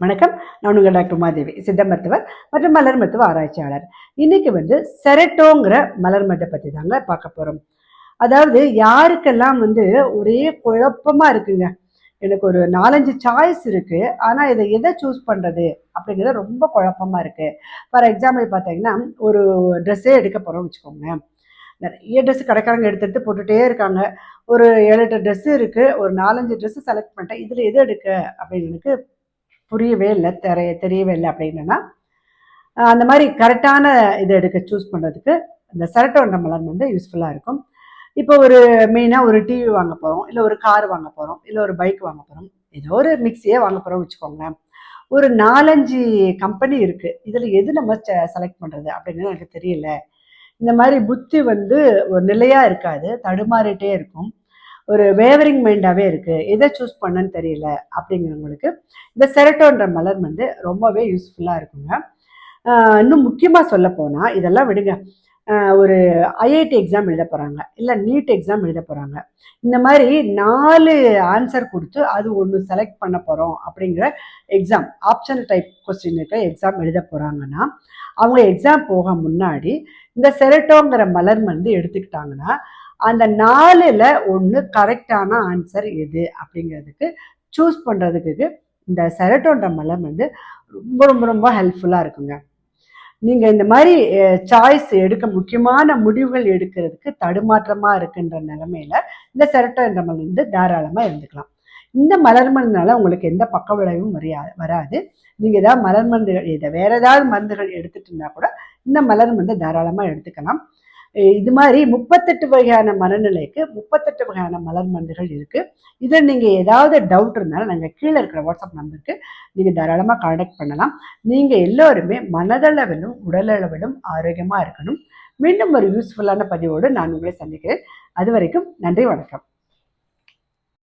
வணக்கம். நான் உங்கள் டாக்டர் உமாதேவி சித்த மருத்துவர் மற்றும் மலர் மருத்துவ ஆராய்ச்சியாளர். இன்னைக்கு வந்து செரட்டோங்கிற மலர் மருந்தை பற்றி தாங்க பார்க்க போகிறோம் அதாவது யாருக்கெல்லாம் வந்து ஒரே குழப்பமாக இருக்குங்க. எனக்கு ஒரு நாலஞ்சு சாய்ஸ் இருக்குது ஆனால் இதை எதை சூஸ் பண்ணுறது அப்படிங்கிறது ரொம்ப குழப்பமாக இருக்குது ஃபார் எக்ஸாம்பிள் பார்த்தீங்கன்னா ஒரு ட்ரெஸ்ஸே எடுக்க போகிறோம்னு வச்சுக்கோங்க நிறைய ட்ரெஸ் கடைக்காரங்க எடுத்து எடுத்து போட்டுகிட்டே இருக்காங்க. ஒரு ஏழு எட்டு ட்ரெஸ்ஸு இருக்குது ஒரு நாலஞ்சு ட்ரெஸ்ஸு செலக்ட் பண்ணிட்டேன். இதில் எது எடுக்க அப்படின்னு எனக்கு புரியவே இல்லை தெரிய தெரியவே இல்லை அப்படின்னா அந்த மாதிரி கரெக்டான இதை எடுக்க சூஸ் பண்ணுறதுக்கு இந்த சரட்டோண்ட மலர் வந்து யூஸ்ஃபுல்லாக இருக்கும். இப்போ ஒரு மெயினாக ஒரு டிவி வாங்க போகிறோம் இல்லை ஒரு கார் வாங்க போகிறோம் இல்லை ஒரு பைக் வாங்க போகிறோம் ஏதோ ஒரு மிக்சியே வாங்க போகிறோம் வச்சுக்கோங்களேன். ஒரு நாலஞ்சு கம்பெனி இருக்குது இதில் எது நம்ம செலக்ட் பண்ணுறது அப்படின்னு எனக்கு தெரியல. இந்த மாதிரி புத்தி வந்து ஒரு நிலையாக இருக்காது தடுமாறிட்டே இருக்கும். ஒரு வேவரிங் மைண்டாகவே இருக்குது எதை சூஸ் பண்ணன்னு தெரியல அப்படிங்கிறவங்களுக்கு இந்த செரட்டோன்ற மலர் வந்து ரொம்பவே யூஸ்ஃபுல்லாக இருக்குங்க. இன்னும் முக்கியமாக சொல்ல போனால் இதெல்லாம் விடுங்க. ஒரு ஐஐடி எக்ஸாம் எழுத போகிறாங்க இல்லை நீட் எக்ஸாம் எழுத போகிறாங்க இந்த மாதிரி நாலு ஆன்சர் கொடுத்து அது ஒன்று செலக்ட் பண்ண போகிறோம் அப்படிங்கிற எக்ஸாம் ஆப்ஷன் டைப் கொஸ்டின் இருக்க எக்ஸாம் எழுத போகிறாங்கன்னா அவங்க எக்ஸாம் போக முன்னாடி இந்த செரட்டோங்கிற மலர் வந்து எடுத்துக்கிட்டாங்கன்னா அந்த நாலில் ஒன்று கரெக்டான ஆன்சர் எது அப்படிங்கிறதுக்கு சூஸ் பண்ணுறதுக்கு இந்த செரட்டோன்ற மலம் வந்து ரொம்ப ரொம்ப ரொம்ப ஹெல்ப்ஃபுல்லாக இருக்குங்க. நீங்கள் இந்த மாதிரி சாய்ஸ் எடுக்க முக்கியமான முடிவுகள் எடுக்கிறதுக்கு தடுமாற்றமாக இருக்குன்ற நிலமையில இந்த செரட்டோன்ற மலம் வந்து தாராளமாக இருந்துக்கலாம். இந்த மலர் மருந்தினால உங்களுக்கு எந்த பக்க விளைவும் வராது. நீங்கள் ஏதாவது மலர் மருந்துகள் இதை வேற ஏதாவது மருந்துகள் எடுத்துட்டு இருந்தால் கூட இந்த மலர் மருந்தை தாராளமாக எடுத்துக்கலாம். இது மாதிரி முப்பத்தெட்டு வகையான மனநிலைக்கு முப்பத்தெட்டு வகையான மலர் மருந்துகள் இருக்குது இதில் நீங்கள் ஏதாவது டவுட் இருந்தாலும் நாங்கள் கீழே இருக்கிற வாட்ஸ்அப் நம்பருக்கு நீங்கள் தாராளமாக காண்டாக்ட் பண்ணலாம். நீங்கள் எல்லோருமே மனதளவிலும் உடலளவிலும் ஆரோக்கியமாக இருக்கணும். மீண்டும் ஒரு யூஸ்ஃபுல்லான பதிவோடு நான் உங்களை சந்திக்கிறேன். அது வரைக்கும் நன்றி வணக்கம்.